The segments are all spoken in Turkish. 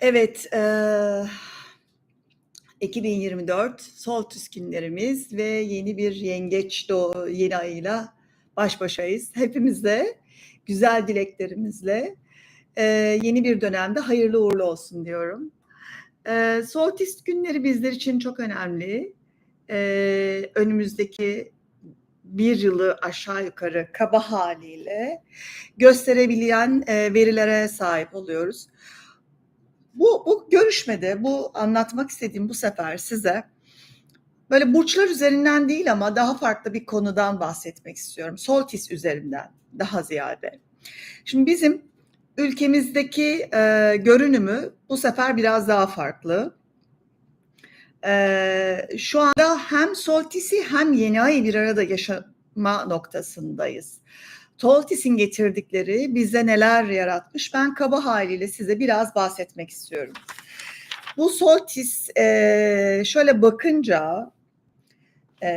Evet, eee 2024 Soltüs günlerimiz ve yeni bir yengeç doğu yeni ayıyla baş başayız. Hepimize güzel dileklerimizle eee, yeni bir dönemde hayırlı uğurlu olsun diyorum. Eee, Solstice günleri bizler için çok önemli. Eee, önümüzdeki bir yılı aşağı yukarı kaba haliyle gösterebilen eee, verilere sahip oluyoruz. Bu, bu görüşmede, bu anlatmak istediğim bu sefer size böyle burçlar üzerinden değil ama daha farklı bir konudan bahsetmek istiyorum. Soltis üzerinden daha ziyade. Şimdi bizim ülkemizdeki e, görünümü bu sefer biraz daha farklı. E, şu anda hem Soltis'i hem yeni ayı bir arada yaşama noktasındayız. Soltis'in getirdikleri bize neler yaratmış ben kaba haliyle size biraz bahsetmek istiyorum. Bu Soltis e, şöyle bakınca e,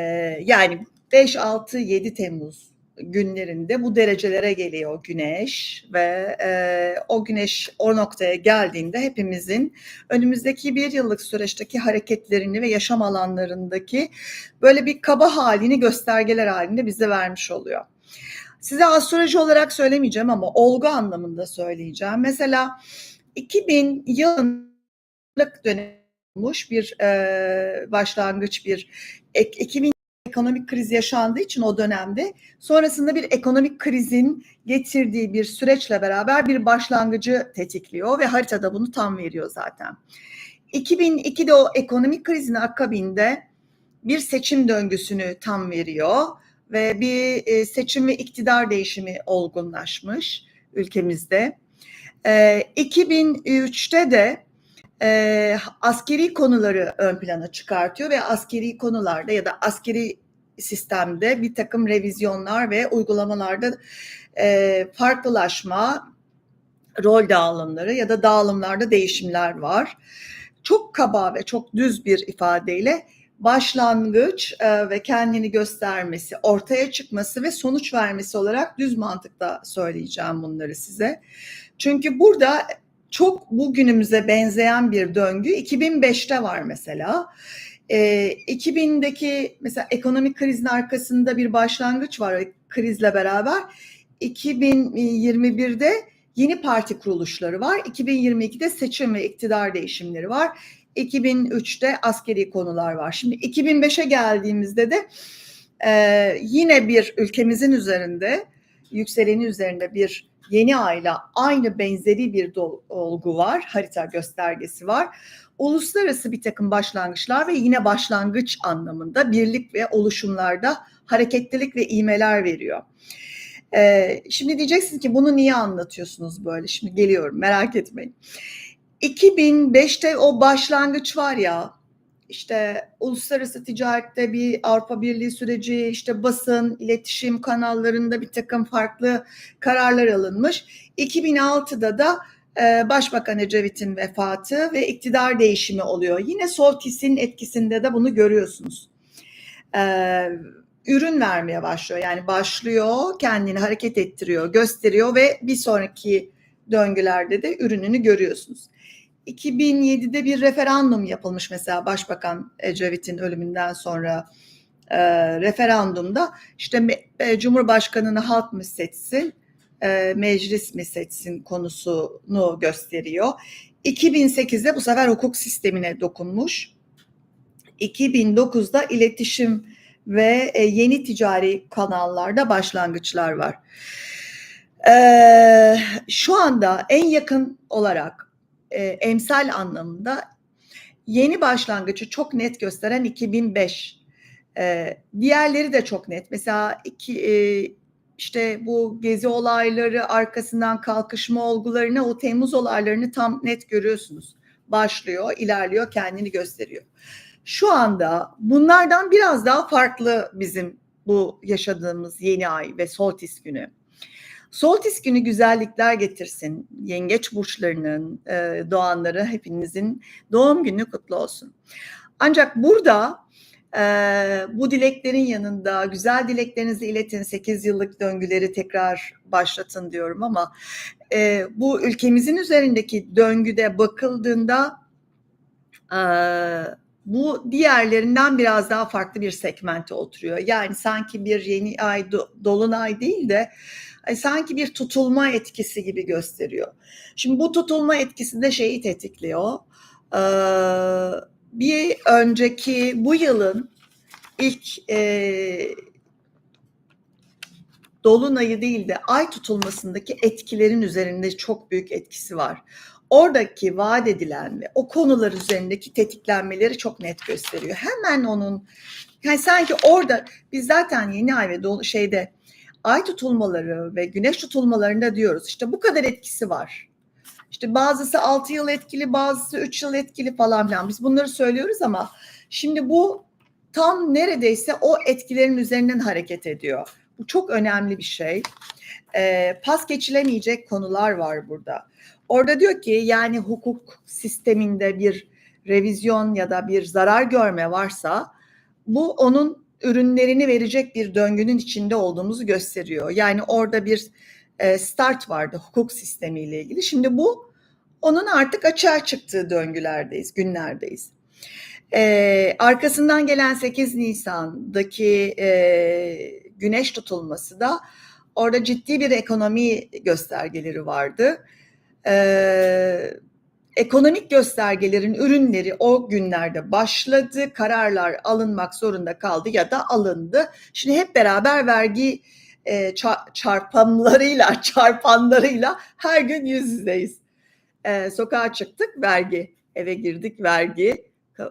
yani 5, 6, 7 Temmuz günlerinde bu derecelere geliyor güneş ve e, o güneş o noktaya geldiğinde hepimizin önümüzdeki bir yıllık süreçteki hareketlerini ve yaşam alanlarındaki böyle bir kaba halini göstergeler halinde bize vermiş oluyor. Size astroloji olarak söylemeyeceğim ama olgu anlamında söyleyeceğim. Mesela 2000 yıllık dönem olmuş bir e, başlangıç bir ek, 2000 ekonomik kriz yaşandığı için o dönemde sonrasında bir ekonomik krizin getirdiği bir süreçle beraber bir başlangıcı tetikliyor ve haritada bunu tam veriyor zaten. 2002'de o ekonomik krizin akabinde bir seçim döngüsünü tam veriyor ve bir e, seçim ve iktidar değişimi olgunlaşmış ülkemizde. E, 2003'te de e, askeri konuları ön plana çıkartıyor ve askeri konularda ya da askeri sistemde bir takım revizyonlar ve uygulamalarda e, farklılaşma, rol dağılımları ya da dağılımlarda değişimler var. Çok kaba ve çok düz bir ifadeyle başlangıç e, ve kendini göstermesi, ortaya çıkması ve sonuç vermesi olarak düz mantıkla söyleyeceğim bunları size. Çünkü burada çok bugünümüze benzeyen bir döngü 2005'te var mesela. E, 2000'deki mesela ekonomik krizin arkasında bir başlangıç var krizle beraber. 2021'de yeni parti kuruluşları var. 2022'de seçim ve iktidar değişimleri var. 2003'te askeri konular var. Şimdi 2005'e geldiğimizde de e, yine bir ülkemizin üzerinde, yükseleni üzerinde bir yeni ayla aynı benzeri bir olgu var, harita göstergesi var. Uluslararası bir takım başlangıçlar ve yine başlangıç anlamında birlik ve oluşumlarda hareketlilik ve imeler veriyor. Ee, şimdi diyeceksiniz ki bunu niye anlatıyorsunuz böyle? Şimdi geliyorum merak etmeyin. 2005'te o başlangıç var ya işte uluslararası ticarette bir Avrupa Birliği süreci, işte basın, iletişim kanallarında bir takım farklı kararlar alınmış. 2006'da da e, Başbakan Ecevit'in vefatı ve iktidar değişimi oluyor. Yine Soltis'in etkisinde de bunu görüyorsunuz. E, ürün vermeye başlıyor. Yani başlıyor, kendini hareket ettiriyor, gösteriyor ve bir sonraki döngülerde de ürününü görüyorsunuz. 2007'de bir referandum yapılmış mesela Başbakan Ecevit'in ölümünden sonra e, referandumda işte e, Cumhurbaşkanını halk mı seçsin, e, meclis mi seçsin konusunu gösteriyor. 2008'de bu sefer hukuk sistemine dokunmuş. 2009'da iletişim ve e, yeni ticari kanallarda başlangıçlar var. Ee, şu anda en yakın olarak e, emsal anlamında yeni başlangıcı çok net gösteren 2005. Ee, diğerleri de çok net. Mesela iki, e, işte bu gezi olayları arkasından kalkışma olgularını, o Temmuz olaylarını tam net görüyorsunuz. Başlıyor, ilerliyor, kendini gösteriyor. Şu anda bunlardan biraz daha farklı bizim bu yaşadığımız yeni ay ve Soltis günü. Soltis günü güzellikler getirsin. Yengeç burçlarının e, doğanları hepinizin doğum günü kutlu olsun. Ancak burada e, bu dileklerin yanında güzel dileklerinizi iletin. 8 yıllık döngüleri tekrar başlatın diyorum ama e, bu ülkemizin üzerindeki döngüde bakıldığında bu diğerlerinden biraz daha farklı bir segmente oturuyor. Yani sanki bir yeni ay do- dolunay değil de sanki bir tutulma etkisi gibi gösteriyor. Şimdi bu tutulma etkisi de şeyi tetikliyor. E, bir önceki bu yılın ilk e, dolunayı değil de ay tutulmasındaki etkilerin üzerinde çok büyük etkisi var. Oradaki vaat edilen ve o konular üzerindeki tetiklenmeleri çok net gösteriyor. Hemen onun yani sanki orada biz zaten yeni ay ve dolu şeyde ay tutulmaları ve güneş tutulmalarında diyoruz işte bu kadar etkisi var. İşte bazısı 6 yıl etkili, bazısı 3 yıl etkili falan filan. Biz bunları söylüyoruz ama şimdi bu tam neredeyse o etkilerin üzerinden hareket ediyor. Bu çok önemli bir şey. Ee, pas geçilemeyecek konular var burada. Orada diyor ki yani hukuk sisteminde bir revizyon ya da bir zarar görme varsa bu onun ürünlerini verecek bir döngünün içinde olduğumuzu gösteriyor. Yani orada bir e, start vardı hukuk sistemiyle ilgili. Şimdi bu onun artık açığa çıktığı döngülerdeyiz, günlerdeyiz. Ee, arkasından gelen 8 Nisan'daki e, güneş tutulması da orada ciddi bir ekonomi göstergeleri vardı. Ee, ekonomik göstergelerin ürünleri o günlerde başladı, kararlar alınmak zorunda kaldı ya da alındı. Şimdi hep beraber vergi e, çarpanlarıyla, çarpanlarıyla her gün yüz yüzeyiz. E, sokağa çıktık, vergi. Eve girdik, vergi.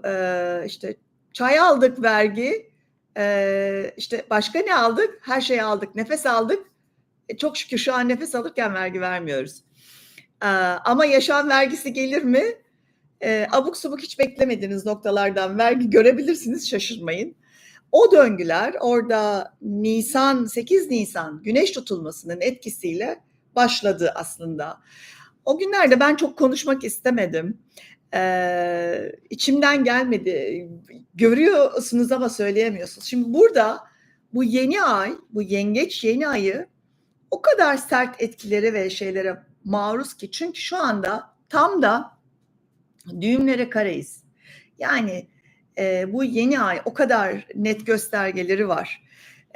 E, işte çay aldık, vergi. E, işte başka ne aldık? Her şeyi aldık. Nefes aldık. E, çok şükür şu an nefes alırken vergi vermiyoruz. E, ama yaşam vergisi gelir mi? E, abuk subuk hiç beklemediğiniz noktalardan vergi görebilirsiniz, şaşırmayın. O döngüler orada Nisan 8 Nisan güneş tutulmasının etkisiyle başladı aslında. O günlerde ben çok konuşmak istemedim. Ee, içimden gelmedi. Görüyorsunuz ama söyleyemiyorsunuz. Şimdi burada bu yeni ay, bu yengeç yeni ayı o kadar sert etkileri ve şeylere maruz ki çünkü şu anda tam da düğümlere kareyiz. Yani e, bu yeni ay o kadar net göstergeleri var.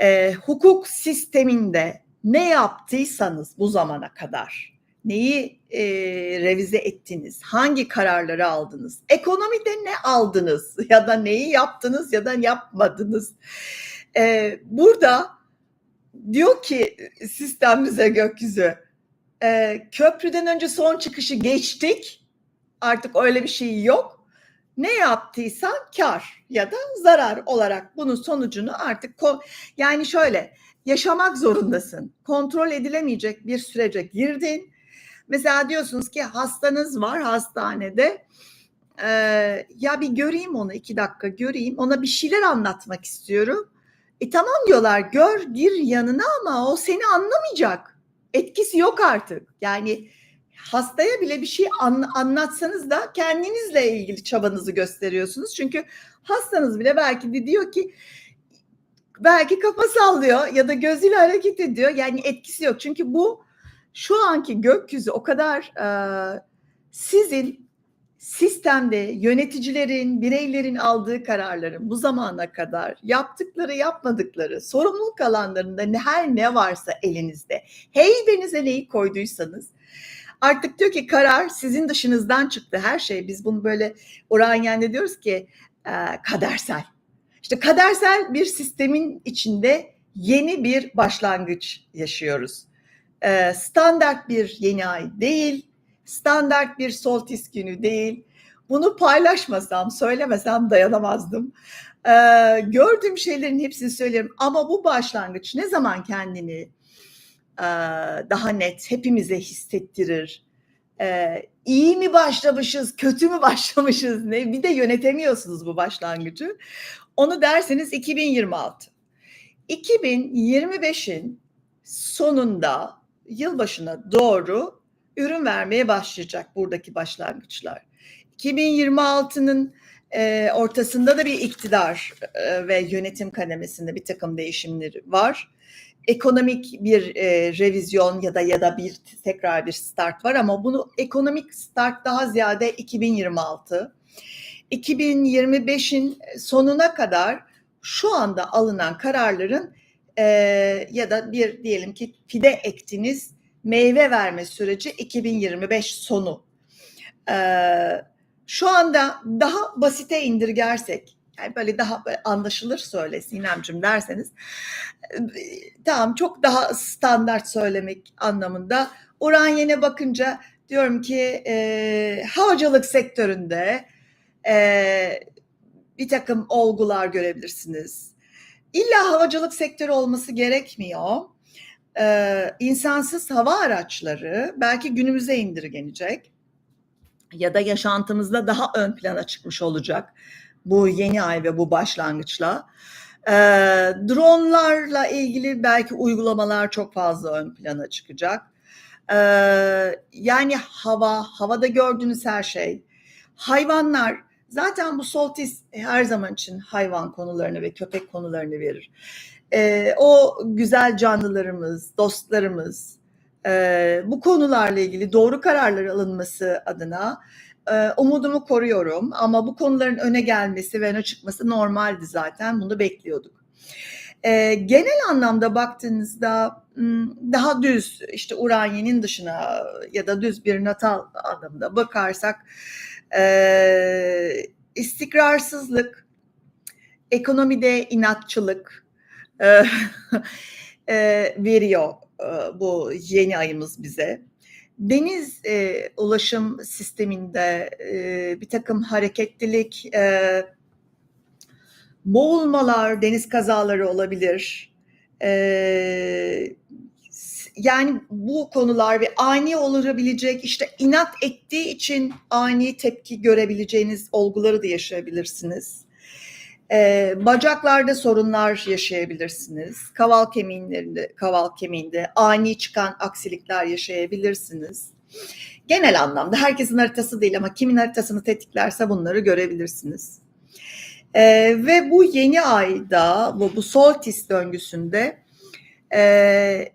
E, hukuk sisteminde ne yaptıysanız bu zamana kadar, neyi e, revize ettiniz, hangi kararları aldınız, ekonomide ne aldınız ya da neyi yaptınız ya da yapmadınız. E, burada diyor ki sistem bize gökyüzü, e, köprüden önce son çıkışı geçtik, artık öyle bir şey yok ne yaptıysan kar ya da zarar olarak bunun sonucunu artık yani şöyle yaşamak zorundasın. Kontrol edilemeyecek bir sürece girdin. Mesela diyorsunuz ki hastanız var hastanede. Ee, ya bir göreyim onu iki dakika göreyim. Ona bir şeyler anlatmak istiyorum. E tamam diyorlar gör gir yanına ama o seni anlamayacak. Etkisi yok artık. Yani hastaya bile bir şey an, anlatsanız da kendinizle ilgili çabanızı gösteriyorsunuz. Çünkü hastanız bile belki de diyor ki belki kafa sallıyor ya da gözüyle hareket ediyor. Yani etkisi yok. Çünkü bu şu anki gökyüzü o kadar e, sizin sistemde yöneticilerin, bireylerin aldığı kararların bu zamana kadar yaptıkları, yapmadıkları, sorumluluk alanlarında ne, her ne varsa elinizde, heybenize neyi koyduysanız Artık diyor ki karar sizin dışınızdan çıktı her şey. Biz bunu böyle Orhanyen'de diyoruz ki e, kadersel. İşte kadersel bir sistemin içinde yeni bir başlangıç yaşıyoruz. E, standart bir yeni ay değil, standart bir soltis günü değil. Bunu paylaşmasam, söylemesem dayanamazdım. Ee, gördüğüm şeylerin hepsini söylerim ama bu başlangıç ne zaman kendini daha net hepimize hissettirir. İyi mi başlamışız, kötü mü başlamışız ne bir de yönetemiyorsunuz bu başlangıcı. Onu derseniz 2026. 2025'in sonunda yılbaşına doğru ürün vermeye başlayacak buradaki başlangıçlar. 2026'nın e, ortasında da bir iktidar e, ve yönetim kademesinde bir takım değişimleri var. ekonomik bir e, revizyon ya da ya da bir tekrar bir start var ama bunu ekonomik start daha ziyade 2026. 2025'in sonuna kadar şu anda alınan kararların e, ya da bir diyelim ki fide ektiniz meyve verme süreci 2025 sonu. E, şu anda daha basite indirgersek yani böyle daha böyle anlaşılır söyle Sinemcim derseniz tamam çok daha standart söylemek anlamında Uranyene bakınca diyorum ki e, havacılık sektöründe e, bir takım olgular görebilirsiniz. İlla havacılık sektörü olması gerekmiyor. E, insansız hava araçları belki günümüze indirgenecek ya da yaşantımızda daha ön plana çıkmış olacak bu yeni ay ve bu başlangıçla. E, dronlarla ilgili belki uygulamalar çok fazla ön plana çıkacak. E, yani hava, havada gördüğünüz her şey. Hayvanlar, zaten bu Soltis her zaman için hayvan konularını ve köpek konularını verir. E, o güzel canlılarımız, dostlarımız, e, bu konularla ilgili doğru kararlar alınması adına e, umudumu koruyorum ama bu konuların öne gelmesi ve öne çıkması normaldi zaten bunu bekliyorduk. E, genel anlamda baktığınızda daha düz işte Uranye'nin dışına ya da düz bir natal anlamda bakarsak e, istikrarsızlık, ekonomide inatçılık veriyor e, bu yeni ayımız bize deniz e, ulaşım sisteminde e, bir takım hareketlilik, e, boğulmalar, deniz kazaları olabilir. E, yani bu konular ve ani olabilecek işte inat ettiği için ani tepki görebileceğiniz olguları da yaşayabilirsiniz. Ee, bacaklarda sorunlar yaşayabilirsiniz. Kaval kemiğinde, kaval kemiğinde ani çıkan aksilikler yaşayabilirsiniz. Genel anlamda herkesin haritası değil ama kimin haritasını tetiklerse bunları görebilirsiniz. Ee, ve bu yeni ayda, bu, bu soltis döngüsünde e,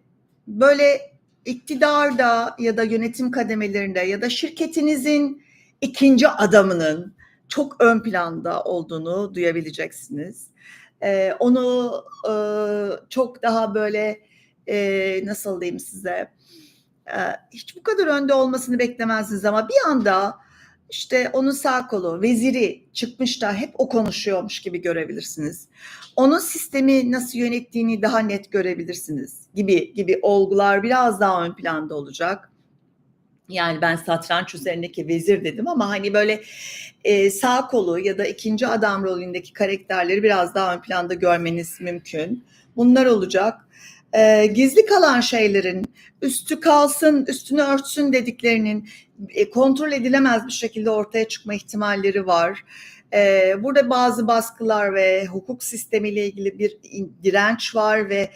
böyle iktidarda ya da yönetim kademelerinde ya da şirketinizin ikinci adamının çok ön planda olduğunu duyabileceksiniz. E, onu e, çok daha böyle e, nasıl diyeyim size e, hiç bu kadar önde olmasını beklemezdiniz ama bir anda işte onun sağ kolu veziri çıkmış da hep o konuşuyormuş gibi görebilirsiniz. Onun sistemi nasıl yönettiğini daha net görebilirsiniz gibi gibi olgular biraz daha ön planda olacak. Yani ben satranç üzerindeki vezir dedim ama hani böyle e, sağ kolu ya da ikinci adam rolündeki karakterleri biraz daha ön planda görmeniz mümkün. Bunlar olacak. E, gizli kalan şeylerin üstü kalsın, üstünü örtsün dediklerinin e, kontrol edilemez bir şekilde ortaya çıkma ihtimalleri var. E, burada bazı baskılar ve hukuk sistemiyle ilgili bir direnç var ve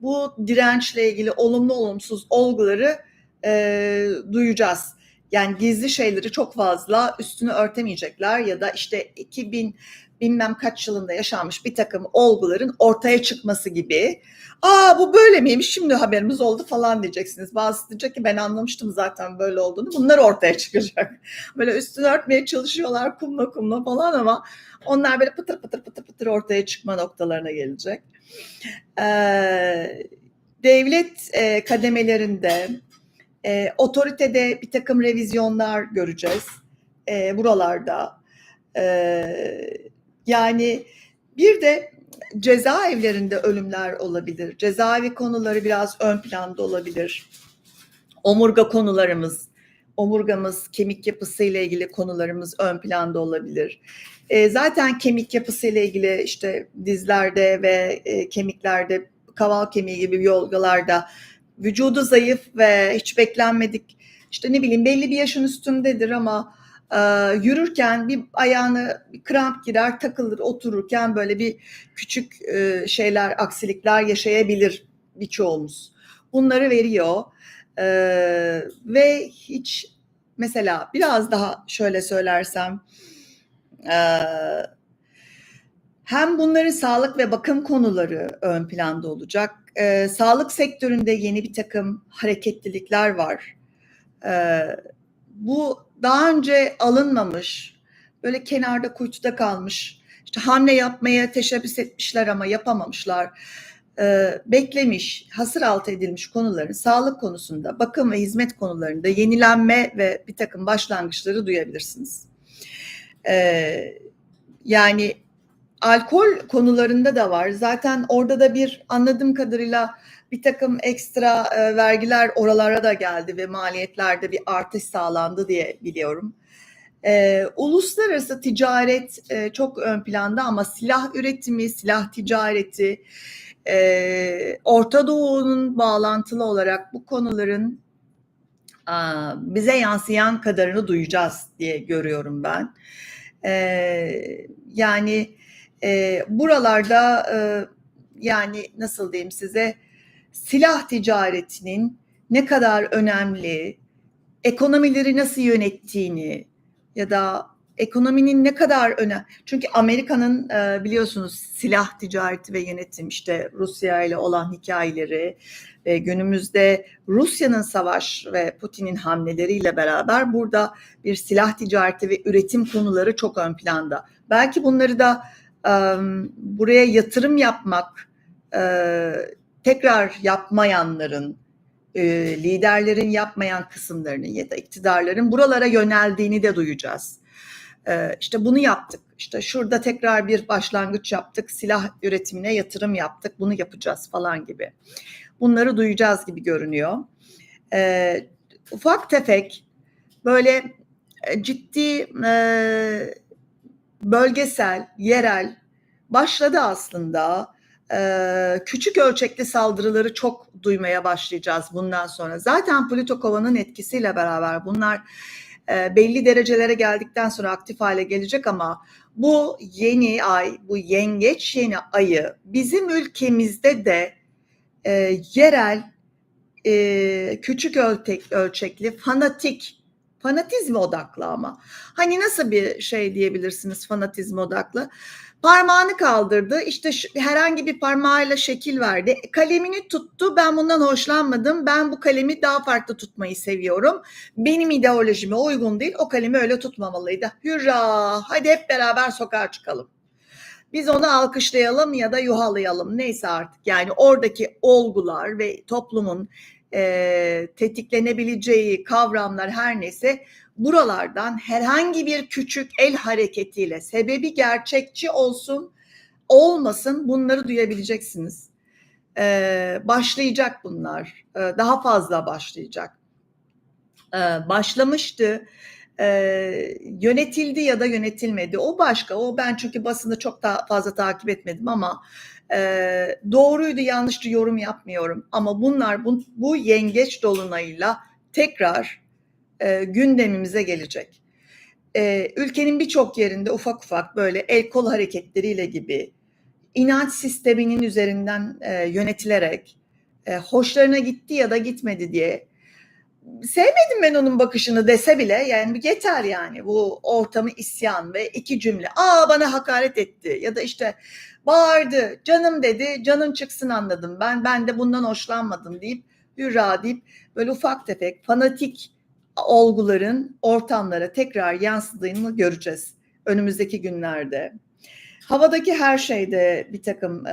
bu dirençle ilgili olumlu olumsuz olguları e, duyacağız. Yani gizli şeyleri çok fazla üstünü örtemeyecekler ya da işte 2000 bilmem kaç yılında yaşanmış bir takım olguların ortaya çıkması gibi. Aa bu böyle miymiş şimdi haberimiz oldu falan diyeceksiniz. Bazısı diyecek ki ben anlamıştım zaten böyle olduğunu. Bunlar ortaya çıkacak. Böyle üstünü örtmeye çalışıyorlar kumla kumla falan ama onlar böyle pıtır pıtır pıtır pıtır ortaya çıkma noktalarına gelecek. Ee, devlet e, kademelerinde e, otoritede bir takım revizyonlar göreceğiz e, buralarda. E, yani bir de cezaevlerinde ölümler olabilir. Cezaevi konuları biraz ön planda olabilir. Omurga konularımız, omurgamız, kemik yapısı ile ilgili konularımız ön planda olabilir. E, zaten kemik yapısı ile ilgili işte dizlerde ve e, kemiklerde kaval kemiği gibi yolgalarda vücudu zayıf ve hiç beklenmedik işte ne bileyim belli bir yaşın üstündedir ama e, yürürken bir ayağını bir kramp girer takılır otururken böyle bir küçük e, şeyler aksilikler yaşayabilir birçoğumuz. Bunları veriyor e, ve hiç mesela biraz daha şöyle söylersem e, Hem bunların sağlık ve bakım konuları ön planda olacak. Ee, sağlık sektöründe yeni bir takım hareketlilikler var. Ee, bu daha önce alınmamış, böyle kenarda kuytuda kalmış, işte hamle yapmaya teşebbüs etmişler ama yapamamışlar. Ee, beklemiş, hasır altı edilmiş konuların sağlık konusunda, bakım ve hizmet konularında yenilenme ve bir takım başlangıçları duyabilirsiniz. Ee, yani alkol konularında da var. Zaten orada da bir anladığım kadarıyla bir takım ekstra e, vergiler oralara da geldi ve maliyetlerde bir artış sağlandı diye biliyorum. E, uluslararası ticaret e, çok ön planda ama silah üretimi, silah ticareti, e, Orta Doğu'nun bağlantılı olarak bu konuların a, bize yansıyan kadarını duyacağız diye görüyorum ben. E, yani e, buralarda e, yani nasıl diyeyim size silah ticaretinin ne kadar önemli, ekonomileri nasıl yönettiğini ya da ekonominin ne kadar önemli. Çünkü Amerika'nın e, biliyorsunuz silah ticareti ve yönetim işte Rusya ile olan hikayeleri ve günümüzde Rusya'nın savaş ve Putin'in hamleleriyle beraber burada bir silah ticareti ve üretim konuları çok ön planda. Belki bunları da buraya yatırım yapmak, e, tekrar yapmayanların, e, liderlerin yapmayan kısımlarının ya da iktidarların buralara yöneldiğini de duyacağız. E, işte bunu yaptık. İşte şurada tekrar bir başlangıç yaptık. Silah üretimine yatırım yaptık. Bunu yapacağız falan gibi. Bunları duyacağız gibi görünüyor. Ufak tefek böyle ciddi bölgesel, yerel başladı aslında. Ee, küçük ölçekli saldırıları çok duymaya başlayacağız bundan sonra. Zaten Plüto Kova'nın etkisiyle beraber bunlar e, belli derecelere geldikten sonra aktif hale gelecek ama bu yeni ay, bu yengeç yeni ayı bizim ülkemizde de e, yerel, e, küçük ölçek, ölçekli, fanatik Fanatizm odaklı ama. Hani nasıl bir şey diyebilirsiniz fanatizm odaklı? Parmağını kaldırdı. işte herhangi bir parmağıyla şekil verdi. Kalemini tuttu. Ben bundan hoşlanmadım. Ben bu kalemi daha farklı tutmayı seviyorum. Benim ideolojime uygun değil. O kalemi öyle tutmamalıydı. Hürra! Hadi hep beraber sokağa çıkalım. Biz onu alkışlayalım ya da yuhalayalım. Neyse artık. Yani oradaki olgular ve toplumun e, tetiklenebileceği kavramlar her neyse buralardan herhangi bir küçük el hareketiyle sebebi gerçekçi olsun olmasın bunları duyabileceksiniz. Ee, başlayacak bunlar. Ee, daha fazla başlayacak. Ee, başlamıştı. Ee, yönetildi ya da yönetilmedi. O başka. O ben çünkü basını çok daha fazla takip etmedim ama e, doğruydu yanlıştı yorum yapmıyorum. Ama bunlar bu, bu yengeç dolunayıyla tekrar e, gündemimize gelecek. E, ülkenin birçok yerinde ufak ufak böyle el kol hareketleriyle gibi inanç sisteminin üzerinden e, yönetilerek e, hoşlarına gitti ya da gitmedi diye sevmedim ben onun bakışını dese bile yani yeter yani bu ortamı isyan ve iki cümle aa bana hakaret etti ya da işte bağırdı canım dedi canım çıksın anladım ben ben de bundan hoşlanmadım deyip hürra deyip böyle ufak tefek fanatik olguların ortamlara tekrar yansıdığını göreceğiz önümüzdeki günlerde. Havadaki her şeyde bir takım e,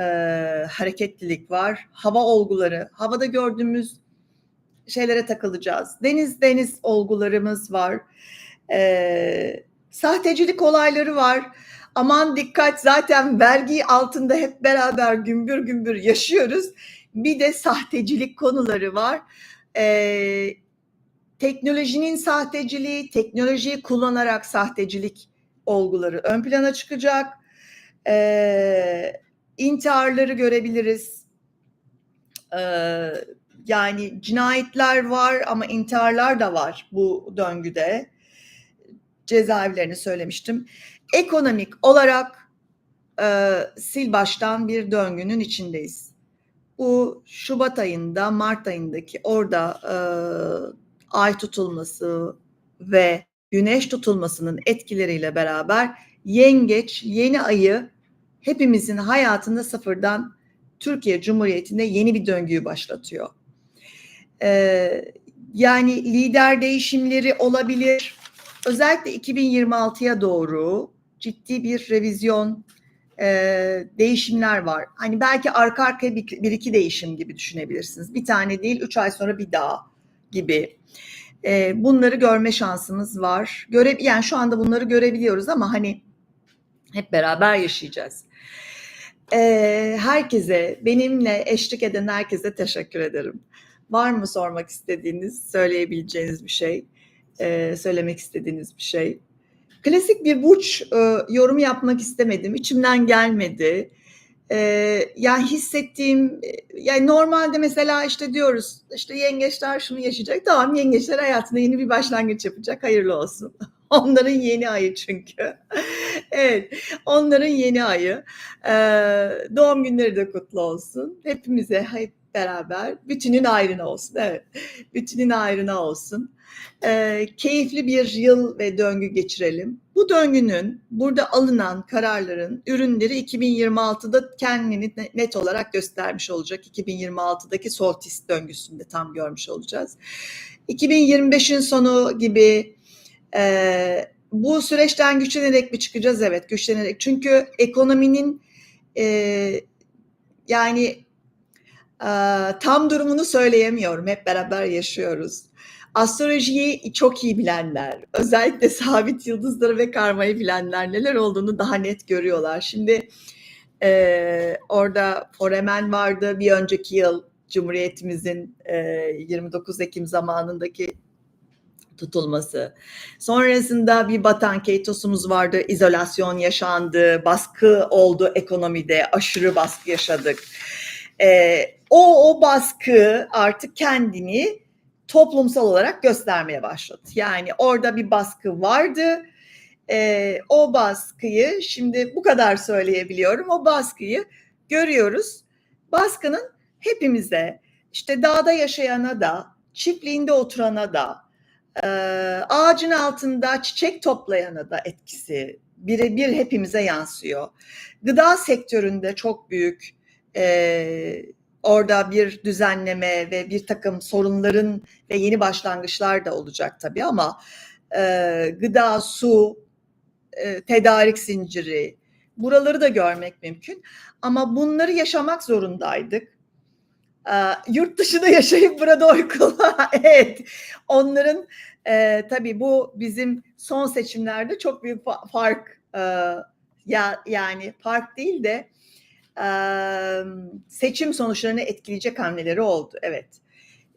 hareketlilik var. Hava olguları, havada gördüğümüz şeylere takılacağız. Deniz deniz olgularımız var. E, sahtecilik olayları var. Aman dikkat zaten vergi altında hep beraber gümbür gümbür yaşıyoruz. Bir de sahtecilik konuları var. E, teknolojinin sahteciliği, teknolojiyi kullanarak sahtecilik olguları ön plana çıkacak. Ee, intiharları görebiliriz. Ee, yani cinayetler var ama intiharlar da var bu döngüde. Cezaevlerini söylemiştim. Ekonomik olarak e, sil baştan bir döngünün içindeyiz. Bu Şubat ayında, Mart ayındaki orada e, ay tutulması ve güneş tutulmasının etkileriyle beraber yengeç yeni ayı hepimizin hayatında sıfırdan Türkiye Cumhuriyeti'nde yeni bir döngüyü başlatıyor. Ee, yani lider değişimleri olabilir. Özellikle 2026'ya doğru ciddi bir revizyon e, değişimler var. Hani belki arka arkaya bir, bir iki değişim gibi düşünebilirsiniz. Bir tane değil, üç ay sonra bir daha gibi. E, bunları görme şansımız var. Göre, yani şu anda bunları görebiliyoruz ama hani hep beraber yaşayacağız. E, herkese, benimle eşlik eden herkese teşekkür ederim. Var mı sormak istediğiniz, söyleyebileceğiniz bir şey, e, söylemek istediğiniz bir şey? Klasik bir burç e, yorum yapmak istemedim. İçimden gelmedi. E, yani hissettiğim, yani normalde mesela işte diyoruz, işte yengeçler şunu yaşayacak. Tamam yengeçler hayatında yeni bir başlangıç yapacak. Hayırlı olsun. Onların yeni ayı çünkü. evet, onların yeni ayı. E, doğum günleri de kutlu olsun. Hepimize hep beraber bütünün ayrına olsun. Evet, bütünün ayrına olsun. E, keyifli bir yıl ve döngü geçirelim. Bu döngünün burada alınan kararların ürünleri 2026'da kendini net olarak göstermiş olacak. 2026'daki Soltis döngüsünde tam görmüş olacağız. 2025'in sonu gibi e, bu süreçten güçlenerek mi çıkacağız? Evet güçlenerek. Çünkü ekonominin e, yani tam durumunu söyleyemiyorum. Hep beraber yaşıyoruz astrolojiyi çok iyi bilenler, özellikle sabit yıldızları ve karmayı bilenler neler olduğunu daha net görüyorlar. Şimdi e, orada Foremen vardı bir önceki yıl Cumhuriyetimizin e, 29 Ekim zamanındaki tutulması. Sonrasında bir Batan Keitos'umuz vardı. İzolasyon yaşandı, baskı oldu ekonomide, aşırı baskı yaşadık. E, o, o baskı artık kendini toplumsal olarak göstermeye başladı. Yani orada bir baskı vardı. E, o baskıyı şimdi bu kadar söyleyebiliyorum. O baskıyı görüyoruz. Baskının hepimize işte dağda yaşayana da çiftliğinde oturana da e, ağacın altında çiçek toplayana da etkisi birebir hepimize yansıyor. Gıda sektöründe çok büyük e, orada bir düzenleme ve bir takım sorunların ve yeni başlangıçlar da olacak tabii ama e, gıda, su, e, tedarik zinciri buraları da görmek mümkün. Ama bunları yaşamak zorundaydık. E, yurt dışında yaşayıp burada oy evet onların e, tabii bu bizim son seçimlerde çok büyük fark e, ya yani fark değil de seçim sonuçlarını etkileyecek hamleleri oldu. Evet.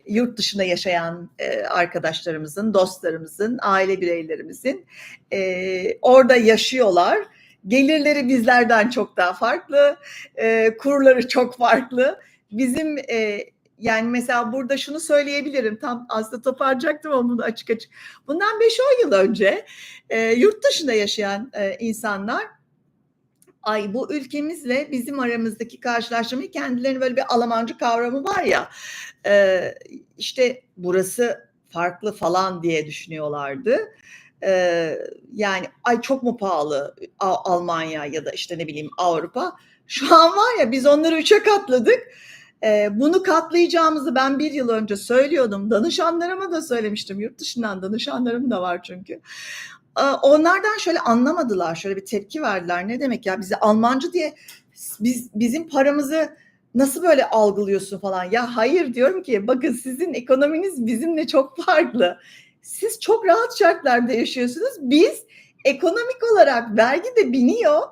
Yurt dışında yaşayan arkadaşlarımızın, dostlarımızın, aile bireylerimizin orada yaşıyorlar. Gelirleri bizlerden çok daha farklı, kurları çok farklı. Bizim yani mesela burada şunu söyleyebilirim. Tam aslında toparlayacaktım ama bunu açık açık. Bundan 5-10 yıl önce yurt dışında yaşayan insanlar ay bu ülkemizle bizim aramızdaki karşılaştırmayı kendilerine böyle bir Almancı kavramı var ya e, işte burası farklı falan diye düşünüyorlardı. E, yani ay çok mu pahalı Almanya ya da işte ne bileyim Avrupa. Şu an var ya biz onları üçe katladık. E, bunu katlayacağımızı ben bir yıl önce söylüyordum. Danışanlarıma da söylemiştim. Yurt dışından danışanlarım da var çünkü. Onlardan şöyle anlamadılar, şöyle bir tepki verdiler. Ne demek ya bizi Almancı diye biz bizim paramızı nasıl böyle algılıyorsun falan. Ya hayır diyorum ki bakın sizin ekonominiz bizimle çok farklı. Siz çok rahat şartlarda yaşıyorsunuz. Biz ekonomik olarak vergi de biniyor.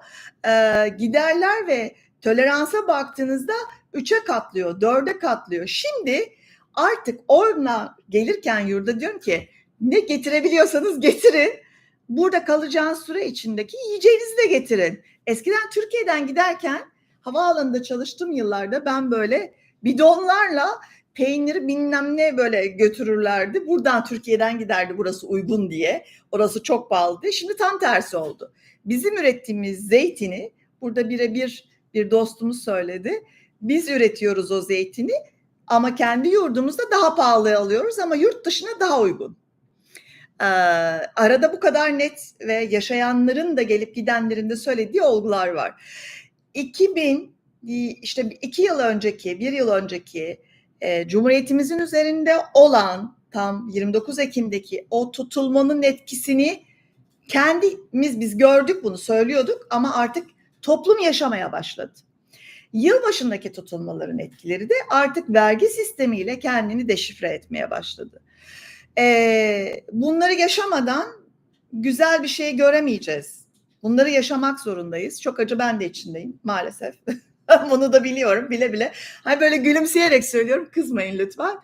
E, giderler ve toleransa baktığınızda üçe katlıyor, dörde katlıyor. Şimdi artık orna gelirken yurda diyorum ki ne getirebiliyorsanız getirin burada kalacağınız süre içindeki yiyeceğinizi de getirin. Eskiden Türkiye'den giderken havaalanında çalıştığım yıllarda ben böyle bidonlarla peyniri bilmem ne böyle götürürlerdi. Buradan Türkiye'den giderdi burası uygun diye. Orası çok pahalı Şimdi tam tersi oldu. Bizim ürettiğimiz zeytini burada birebir bir dostumuz söyledi. Biz üretiyoruz o zeytini ama kendi yurdumuzda daha pahalı alıyoruz ama yurt dışına daha uygun arada bu kadar net ve yaşayanların da gelip gidenlerin de söylediği olgular var. 2000 işte iki yıl önceki, bir yıl önceki e, Cumhuriyetimizin üzerinde olan tam 29 Ekim'deki o tutulmanın etkisini kendimiz biz gördük bunu söylüyorduk ama artık toplum yaşamaya başladı. Yılbaşındaki tutulmaların etkileri de artık vergi sistemiyle kendini deşifre etmeye başladı. Ee, bunları yaşamadan güzel bir şey göremeyeceğiz. Bunları yaşamak zorundayız. Çok acı ben de içindeyim maalesef. Bunu da biliyorum bile bile. Hani böyle gülümseyerek söylüyorum kızmayın lütfen.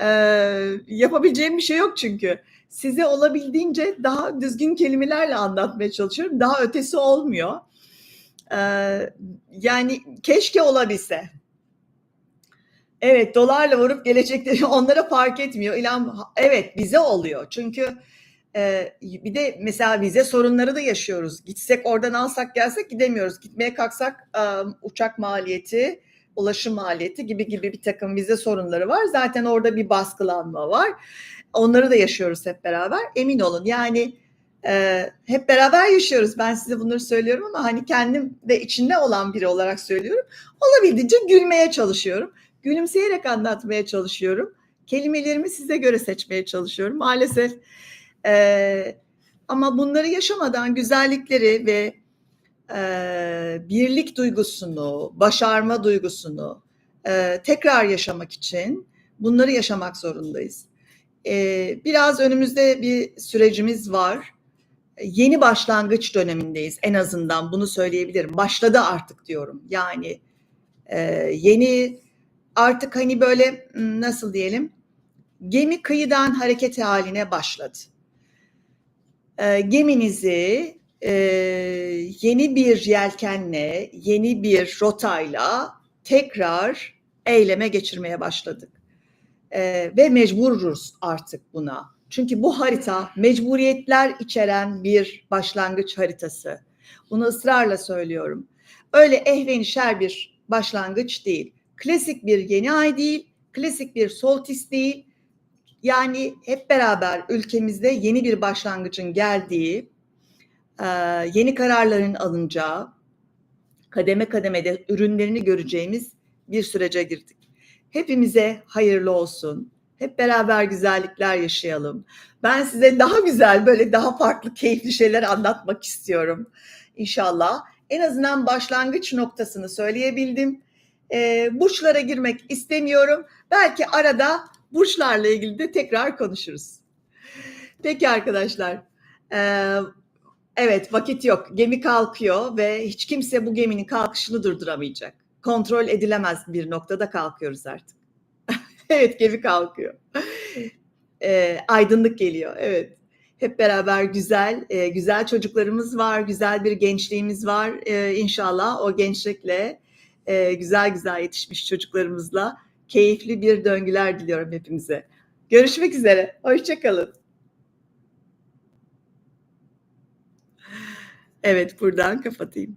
Ee, yapabileceğim bir şey yok çünkü. Size olabildiğince daha düzgün kelimelerle anlatmaya çalışıyorum. Daha ötesi olmuyor. Ee, yani keşke olabilse. Evet dolarla vurup gelecekte onlara fark etmiyor. İlan evet bize oluyor. Çünkü e, bir de mesela vize sorunları da yaşıyoruz. Gitsek oradan alsak gelsek gidemiyoruz. Gitmeye kalksak e, uçak maliyeti, ulaşım maliyeti gibi gibi bir takım vize sorunları var. Zaten orada bir baskılanma var. Onları da yaşıyoruz hep beraber. Emin olun yani e, hep beraber yaşıyoruz. Ben size bunları söylüyorum ama hani kendim de içinde olan biri olarak söylüyorum. Olabildiğince gülmeye çalışıyorum. Gülümseyerek anlatmaya çalışıyorum. Kelimelerimi size göre seçmeye çalışıyorum. Maalesef e, ama bunları yaşamadan güzellikleri ve e, birlik duygusunu, başarma duygusunu e, tekrar yaşamak için bunları yaşamak zorundayız. E, biraz önümüzde bir sürecimiz var. Yeni başlangıç dönemindeyiz en azından bunu söyleyebilirim. Başladı artık diyorum. Yani e, yeni artık hani böyle nasıl diyelim gemi kıyıdan hareket haline başladı. E, geminizi e, yeni bir yelkenle, yeni bir rotayla tekrar eyleme geçirmeye başladık. E, ve mecburuz artık buna. Çünkü bu harita mecburiyetler içeren bir başlangıç haritası. Bunu ısrarla söylüyorum. Öyle ehvenişer bir başlangıç değil. Klasik bir yeni ay değil, klasik bir soltis değil. Yani hep beraber ülkemizde yeni bir başlangıcın geldiği, yeni kararların alınacağı, kademe kademede ürünlerini göreceğimiz bir sürece girdik. Hepimize hayırlı olsun. Hep beraber güzellikler yaşayalım. Ben size daha güzel, böyle daha farklı, keyifli şeyler anlatmak istiyorum. İnşallah. En azından başlangıç noktasını söyleyebildim. E, burçlara girmek istemiyorum. Belki arada burçlarla ilgili de tekrar konuşuruz. Peki arkadaşlar. E, evet vakit yok. Gemi kalkıyor ve hiç kimse bu geminin kalkışını durduramayacak. Kontrol edilemez bir noktada kalkıyoruz artık. evet gemi kalkıyor. E, aydınlık geliyor. Evet. Hep beraber güzel, e, güzel çocuklarımız var, güzel bir gençliğimiz var. E, inşallah o gençlikle, e, güzel güzel yetişmiş çocuklarımızla keyifli bir döngüler diliyorum hepimize. Görüşmek üzere. Hoşçakalın. Evet buradan kapatayım.